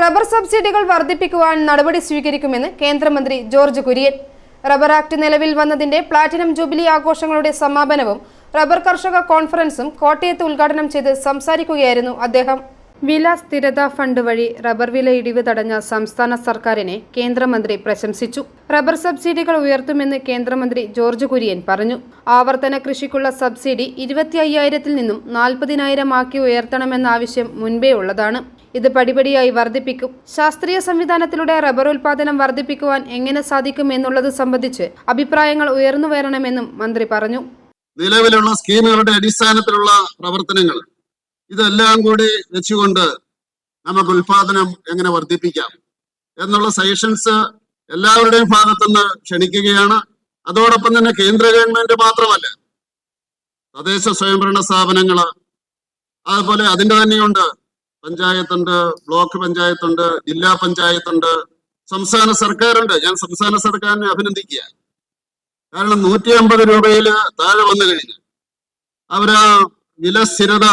Rubber സബ്സിഡികൾ വർദ്ധിപ്പിക്കുവാൻ നടപടി സ്വീകരിക്കുമെന്ന് കേന്ദ്രമന്ത്രി ജോർജ് കുര്യൻ. റബ്ബർ ആക്ട് നിലവിൽ വന്നതിന്റെ പ്ലാറ്റിനം ജൂബിലി ആഘോഷങ്ങളുടെ സമാപനവും റബ്ബർ കർഷക കോൺഫറൻസും കോട്ടയത്ത് ഉദ്ഘാടനം ചെയ്ത് സംസാരിക്കുകയായിരുന്നു അദ്ദേഹം. വില സ്ഥിരത ഫണ്ട് വഴി റബ്ബർ വില ഇടിവ് തടഞ്ഞ സംസ്ഥാന സർക്കാരിനെ കേന്ദ്രമന്ത്രി പ്രശംസിച്ചു. റബ്ബർ സബ്സിഡികൾ ഉയർത്തുമെന്ന് കേന്ദ്രമന്ത്രി ജോർജ് കുര്യൻ പറഞ്ഞു. ആവർത്തന കൃഷിക്കുള്ള സബ്സിഡി ഇരുപത്തി അയ്യായിരത്തിൽ നിന്നും നാൽപ്പതിനായിരം ആക്കി ഉയർത്തണമെന്ന ആവശ്യം മുൻപേ ഉള്ളതാണ്. ഇത് പടിപടിയായി വർദ്ധിപ്പിക്കും. ശാസ്ത്രീയ സംവിധാനത്തിലൂടെ റബ്ബർ ഉൽപാദനം വർദ്ധിപ്പിക്കുവാൻ എങ്ങനെ സാധിക്കും എന്നുള്ളത് സംബന്ധിച്ച് അഭിപ്രായങ്ങൾ ഉയർന്നു വരണമെന്നും മന്ത്രി പറഞ്ഞു. നിലവിലുള്ള സ്കീമുകളുടെ അടിസ്ഥാനത്തിലുള്ള പ്രവർത്തനങ്ങൾ ഇതെല്ലാം കൂടി വെച്ചുകൊണ്ട് നമുക്ക് ഉൽപാദനം എങ്ങനെ വർദ്ധിപ്പിക്കാം എന്നുള്ള സജഷൻസ് എല്ലാവരുടെയും ഭാഗത്തുനിന്ന് ക്ഷണിക്കുകയാണ്. അതോടൊപ്പം തന്നെ കേന്ദ്ര ഗവൺമെന്റ് മാത്രമല്ല തദ്ദേശ സ്വയംഭരണ സ്ഥാപനങ്ങൾ അതുപോലെ അതിന്റെ തന്നെയുണ്ട് പഞ്ചായത്തുണ്ട് ബ്ലോക്ക് പഞ്ചായത്തുണ്ട് ജില്ലാ പഞ്ചായത്തുണ്ട് സംസ്ഥാന സർക്കാരുണ്ട്. ഞാൻ സംസ്ഥാന സർക്കാരിനെ അഭിനന്ദിക്കുക. കാരണം നൂറ്റി അമ്പത് രൂപയിൽ താഴെ വന്നു കഴിഞ്ഞു. അവരാ വില സ്ഥിരത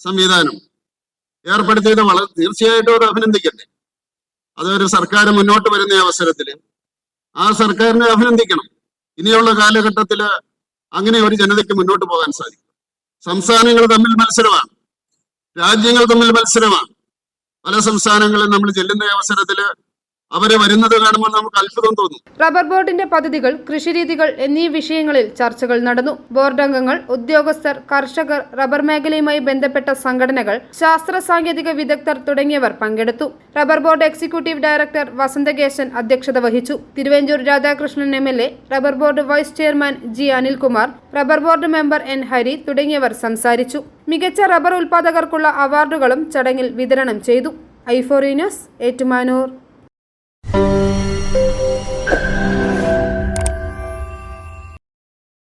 സംവിധാനം ഏർപ്പെടുത്തിയത് വളരെ തീർച്ചയായിട്ടും അത് അഭിനന്ദിക്കട്ടെ. അതൊരു സർക്കാർ മുന്നോട്ട് വരുന്ന അവസരത്തിൽ ആ സർക്കാരിനെ അഭിനന്ദിക്കണം. ഇനിയുള്ള കാലഘട്ടത്തിൽ അങ്ങനെ ഒരു ജനതയ്ക്ക് മുന്നോട്ട് പോകാൻ സാധിക്കും. സംസ്ഥാനങ്ങൾ തമ്മിൽ മത്സരമാണ്. രാജ്യങ്ങൾ തമ്മിൽ മത്സരമാണ്. പല സംസ്ഥാനങ്ങളിൽ നമ്മൾ ചെല്ലുന്ന അവസരത്തിൽ അവരെ വരുന്നത് കാണുമ്പോൾ നമുക്ക് അത്ഭുതം തോന്നും. റബ്ബർ ബോർഡിന്റെ പദ്ധതികൾ കൃഷിരീതികൾ എന്നീ വിഷയങ്ങളിൽ ചർച്ചകൾ നടന്നു. ബോർഡ് അംഗങ്ങൾ ഉദ്യോഗസ്ഥർ കർഷകർ റബ്ബർ മേഖലയുമായി ബന്ധപ്പെട്ട സംഘടനകൾ ശാസ്ത്ര സാങ്കേതിക വിദഗ്ധർ തുടങ്ങിയവർ പങ്കെടുത്തു. Rubber board executive director Vasanthakesan അധ്യക്ഷത വഹിച്ചു. Thiruvanchoor Radhakrishnan M L A rubber board vice chairman G Anilkumar rubber board member N Hari തുടങ്ങിയവർ സംസാരിച്ചു. മികച്ച റബ്ബർ ഉൽപാദകർക്കുള്ള അവാർഡുകളും ചടങ്ങിൽ വിതരണം ചെയ്തു. ഐഫോറി ന്യൂസ് ഏറ്റുമാനൂർ.